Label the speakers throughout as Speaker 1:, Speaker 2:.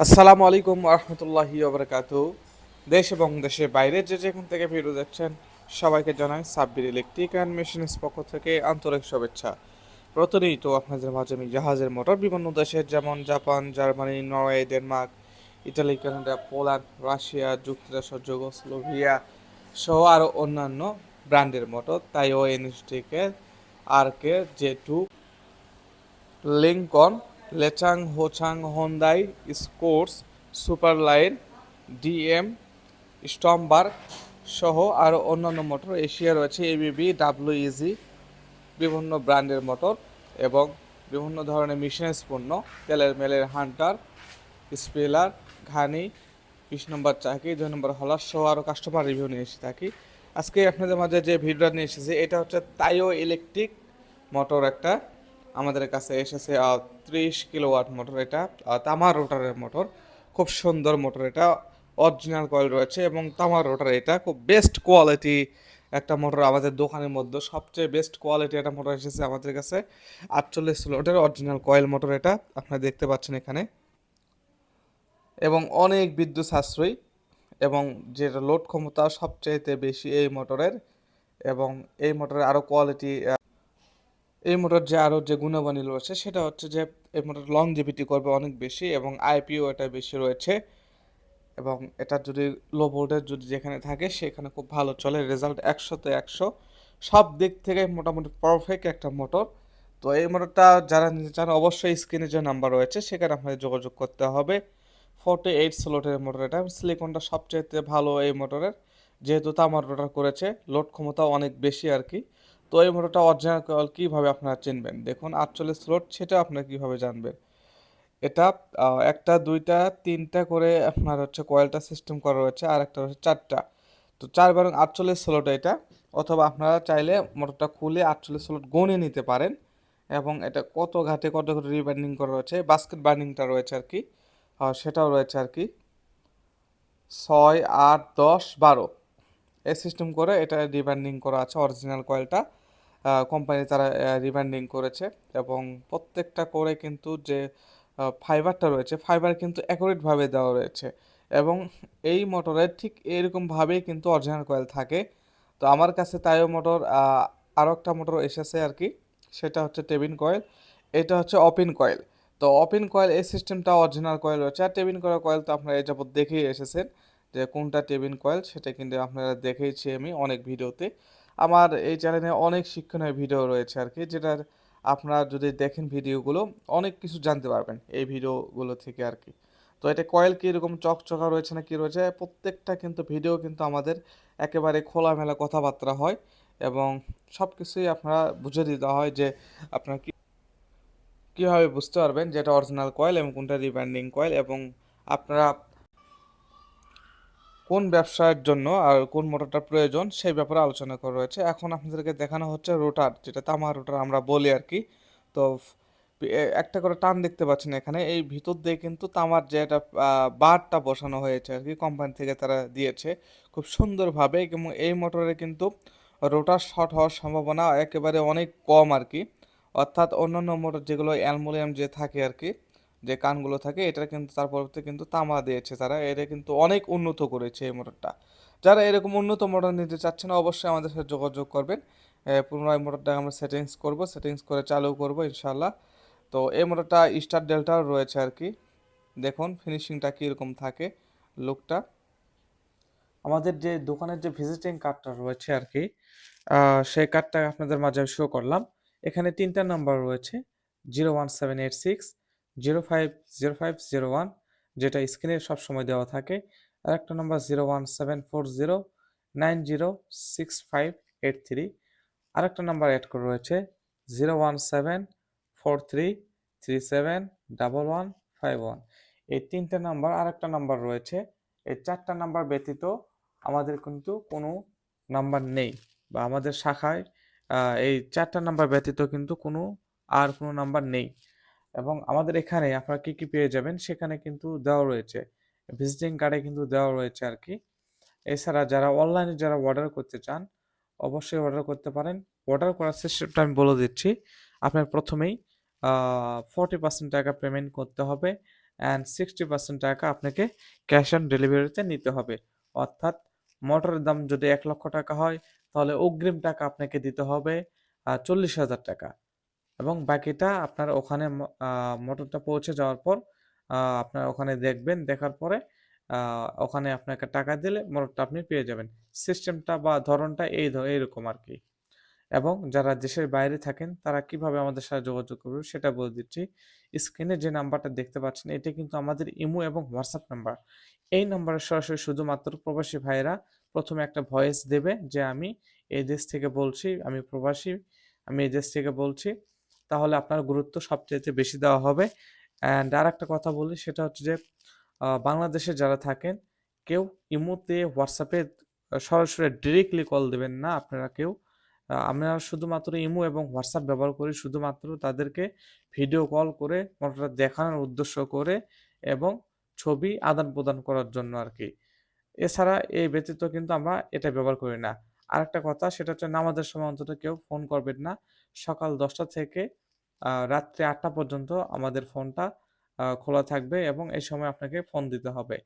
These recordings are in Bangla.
Speaker 1: আসসালামু আলাইকুম রহমতুল্লাহি ওবরাকাত দেশ এবং দেশের বাইরে যে যেখান থেকে ভিডিও দেখছেন, সবাইকে জানাই সাব্বির ইলেকট্রিক অ্যান্ড মেশিনের পক্ষ থেকে আন্তরিক শুভেচ্ছা। প্রতিনিয়ত আপনাদের মাঝে আমি জাহাজের মোটর, বিভিন্ন দেশের যেমন Japan, Germany, Norway, Denmark, Italy, Canada, Poland, Russia, যুক্তরাষ্ট্র, যুগোস্লোভিয়া সহ আরও অন্যান্য ব্র্যান্ডের মোটর তাই ও এনএসটিকে আর কে জে টু লিঙ্কন লেচাং হোচাং হোন্দাই স্কোর্স, সুপারলাইন, ডিএম স্টমবার্গ সহ আরও অন্যান্য মোটর এশিয়া রয়েছে। এবিবি, ডাব্লিউইজি, বিভিন্ন ব্র্যান্ডের মোটর এবং বিভিন্ন ধরনের মিশনারিজ পণ্য। তেলের মেলের হান্টার, স্পেলার, ঘানি, বিশ নম্বর চাকি, দুই নম্বর হলার সহ আরও কাস্টমার রিভিউ নিয়ে এসে থাকি। আজকে আপনাদের মাঝে যে ভিডিওটা নিয়ে এসেছি, এটা হচ্ছে তাইও ইলেকট্রিক মোটর একটা। আমাদের কাছে এসেছে ত্রিশ কিলোওয়াট মোটর এটা তামার রোটারের মোটর। খুব সুন্দর মোটর এটা অরিজিনাল কয়েল রয়েছে এবং তামার রোটার এটা, খুব বেস্ট কোয়ালিটি একটা মোটর আমাদের দোকানের মধ্যে, সবচেয়ে বেস্ট কোয়ালিটি একটা মোটর এসেছে আমাদের কাছে। আটচল্লিশ স্লোটের অরিজিনাল কয়েল মোটর এটা, আপনারা দেখতে পাচ্ছেন এখানে। এবং অনেক বিদ্যুৎ সাশ্রয়ী এবং যেটা লোড ক্ষমতা সবচাইতে বেশি এই মোটরের এবং এই মোটরের আরও কোয়ালিটি এই মোটর যে আরও যে গুণাবলী রয়েছে, সেটা হচ্ছে যে এই মোটর লংজিভিটি করবে অনেক বেশি এবং আইপিও এটা বেশি রয়েছে এবং এটা যদি লো ভোল্টেজ যদি যেখানে থাকে, সেখানে খুব ভালো চলে। রেজাল্ট একশোতে একশো। সব দিক থেকে মোটামুটি পারফেক্ট একটা মোটর তো এই মোটরটা যারা নিতে চান, অবশ্যই স্ক্রিনে যে নাম্বার রয়েছে, সেখানে আপনাদের যোগাযোগ করতে হবে। ফোর্টি এইট স্লোটের মোটর এটা। সিলিকনটা সবচেয়ে ভালো এই মোটরের যেহেতু তামার রোটার করেছে লোড ক্ষমতা অনেক বেশি আর কি। তো এই মোটরটা অরিজিনাল কয়েল কীভাবে আপনারা চিনবেন? দেখুন, আটচল্লিশ স্লোট সেটা আপনারা কীভাবে জানবেন? এটা একটা, দুইটা, তিনটা করে আপনার হচ্ছে কয়েলটা সিস্টেম করা রয়েছে, আর একটা হচ্ছে চারটা। তো চার বারং আটচল্লিশ স্লোট এটা, অথবা আপনারা চাইলে মোটরটা খুলে আটচল্লিশ স্লোট গনে নিতে পারেন, এবং এটা কত ঘাটে কত ঘাটে রিবার্নিং করা রয়েছে বাস্কেট বার্নিংটা রয়েছে আর কি সেটাও রয়েছে আর কি, ছয়, আট, দশ, বারো। এই সিস্টেম করে এটা রিবার্নিং করা আছে অরিজিনাল কয়েলটা কোম্পানি তারা রিবার্নিং করেছে এবং প্রত্যেকটা করে কিন্তু যে ফাইবারটা রয়েছে ফাইবার কিন্তু অ্যাকুরেটভাবে দেওয়া রয়েছে এবং এই মোটরের ঠিক এরকমভাবেই কিন্তু অরিজিনাল কয়েল থাকে। তো আমার কাছে তাইও মোটর আরও একটা মোটর এসেছে আর কি, সেটা হচ্ছে টেবিন কয়েল এটা হচ্ছে ওপেন কয়েল তো ওপেন কয়েল এই সিস্টেমটা অরিজিনাল কয়েল রয়েছে। আর টেবিন কয়েল কয়েল তো আপনারা এই যাবত দেখেই এসেছেন। যে কোনটা টেবিন কয়েল সেটা কিন্তু আপনারা দেখেইছি আমি অনেক ভিডিওতে। আমার এই চ্যানেলে অনেক শিক্ষণীয় ভিডিও রয়েছে আর কি যেটার আপনারা যদি দেখেন ভিডিওগুলো, অনেক কিছু জানতে পারবেন এই ভিডিওগুলো থেকে আর কি তো এটা কয়েল কীরকম চকচকা রয়েছে না কী রয়েছে, প্রত্যেকটা কিন্তু ভিডিও কিন্তু আমাদের একেবারে খোলামেলা কথাবার্তা হয় এবং সব কিছুই আপনারা বুঝে দিতে হয় যে আপনার কি, কীভাবে বুঝতে পারবেন যে এটা অরিজিনাল কয়েল এবং কোনটা রিব্যান্ডিং কয়েল এবং আপনারা কোন ব্যবসার জন্য আর কোন মোটরটা প্রয়োজন সেই ব্যাপারে আলোচনা করা রয়েছে এখন আপনাদেরকে দেখানো হচ্ছে রোটার, যেটা তামার রোটার আমরা বলি আর কি। তো একটা করে টান দেখতে পাচ্ছেন এখানে। এই ভিতর দিয়ে কিন্তু তামার যে একটা বারটা বসানো হয়েছে আর কি কোম্পানি থেকে তারা দিয়েছে খুব সুন্দরভাবে এবং এই মোটরে কিন্তু রোটার শর্ট হওয়ার সম্ভাবনা একেবারে অনেক কম আর কি। অর্থাৎ অন্যান্য মোটর যেগুলো অ্যালুমিনিয়াম যে থাকে আর কি যে কানগুলো থাকে, এটা কিন্তু তার পরবর্তী কিন্তু তামা দিয়েছে তারা। এটা কিন্তু অনেক উন্নত করেছে এই মোটরটা। যারা এরকম উন্নত মোটর নিতে চাচ্ছেন, অবশ্যই আমাদের সাথে যোগাযোগ করবেন। পুনরায় মোটরটা আমরা সেটিংস করব সেটিংস করে চালু করব ইনশাল্লাহ তো এই মোটরটা স্টার ডেল্টার রয়েছে আর কি। দেখুন ফিনিশিংটা কীরকম থাকে লুকটা আমাদের যে দোকানের যে ভিজিটিং কার্ডটা রয়েছে আর কি সেই কার্ডটা আপনাদের মাঝে শো করলাম। এখানে তিনটা নাম্বার রয়েছে zero one seven eight six zero five zero five zero one যেটা স্ক্রিনে সবসময় দেওয়া থাকে। আর একটা number zero one seven four zero nine zero six five eight three আরেকটা নাম্বার অ্যাড করে রয়েছে zero one seven four three three seven double one five one এই তিনটে নাম্বার আরেকটা নাম্বার রয়েছে। এই চারটা নাম্বার ব্যতীত আমাদের কিন্তু কোনো নাম্বার নেই। বা আমাদের শাখায় এই চারটা নাম্বার ব্যতীত কিন্তু কোনো আর কোনো নাম্বার নেই। এবং আমাদের এখানে আপনারা কি কি পেয়ে যাবেন সেখানে কিন্তু দেওয়া রয়েছে। ভিজিটিং কার্ডে কিন্তু দেওয়া রয়েছে আর কি এছাড়া যারা অনলাইনে যারা অর্ডার করতে চান, অবশ্যই অর্ডার করতে পারেন। অর্ডার করার সিস্টেমটা আমি বলে দিচ্ছি। আপনার প্রথমেই ফর্টি পার্সেন্ট টাকা পেমেন্ট করতে হবে অ্যান্ড সিক্সটি পার্সেন্ট টাকা আপনাকে ক্যাশ অন ডেলিভারিতে নিতে হবে। অর্থাৎ মোটরের দাম যদি এক লক্ষ টাকা হয়, তাহলে অগ্রিম টাকা আপনাকে দিতে হবে চল্লিশ হাজার টাকা। এবং বাকিটা আপনার ওখানে মোটরটা পৌঁছে যাওয়ার পর আপনার ওখানে দেখবেন, দেখার পরে ওখানে আপনাকে টাকা দিলে মোটরটা আপনি পেয়ে যাবেন। সিস্টেমটা বা ধরনটা এই এইরকম আর কি এবং যারা দেশের বাইরে থাকেন, তারা কীভাবে আমাদের সাথে যোগাযোগ করবে সেটা বলে দিচ্ছি। স্ক্রিনে যে নাম্বারটা দেখতে পাচ্ছেন, এটা কিন্তু আমাদের ইমো এবং হোয়াটসঅ্যাপ নাম্বার। এই নাম্বারে সরাসরি শুধুমাত্র প্রবাসী ভাইয়েরা প্রথমে একটা ভয়েস দেবে যে, আমি এই দেশ থেকে বলছি, আমি প্রবাসী, আমি এই দেশ থেকে বলছি। তাহলে আপনার গুরুত্ব সবচেয়ে বেশি দেওয়া হবে। অ্যান্ড আর একটা কথা বলি, সেটা হচ্ছে যে বাংলাদেশে যারা থাকেন, কেউ ইমোতে, হোয়াটসঅ্যাপে সরাসরি ডিরেক্টলি কল দেবেন না। আপনারা কেউ আমরা শুধুমাত্র ইমো এবং হোয়াটসঅ্যাপ ব্যবহার করি, শুধুমাত্র তাদেরকে ভিডিও কল করে মোটরটা দেখানোর উদ্দেশ্য করে এবং ছবি আদান প্রদান করার জন্য আর কি এছাড়া এই ব্যতীত কিন্তু আমরা এটা ব্যবহার করি না। আরেকটা কথা, সেটা হচ্ছে নামাজের সময় অন্তত কেউ ফোন করবেন না। সকাল দশটা থেকে রাত্রে আটটা পর্যন্ত আমাদের ফোনটা খোলা থাকবে এবং এই সময় আপনাকে ফোন দিতে হবে।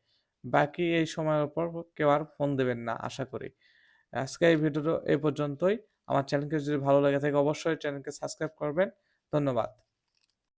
Speaker 1: বাকি এই সময়ের উপর কেউ আর ফোন দেবেন না, আশা করি। আজকে এই ভিডিওটা এই পর্যন্তই। আমার চ্যানেলকে যদি ভালো লেগে থাকে, অবশ্যই চ্যানেলকে সাবস্ক্রাইব করবেন। ধন্যবাদ।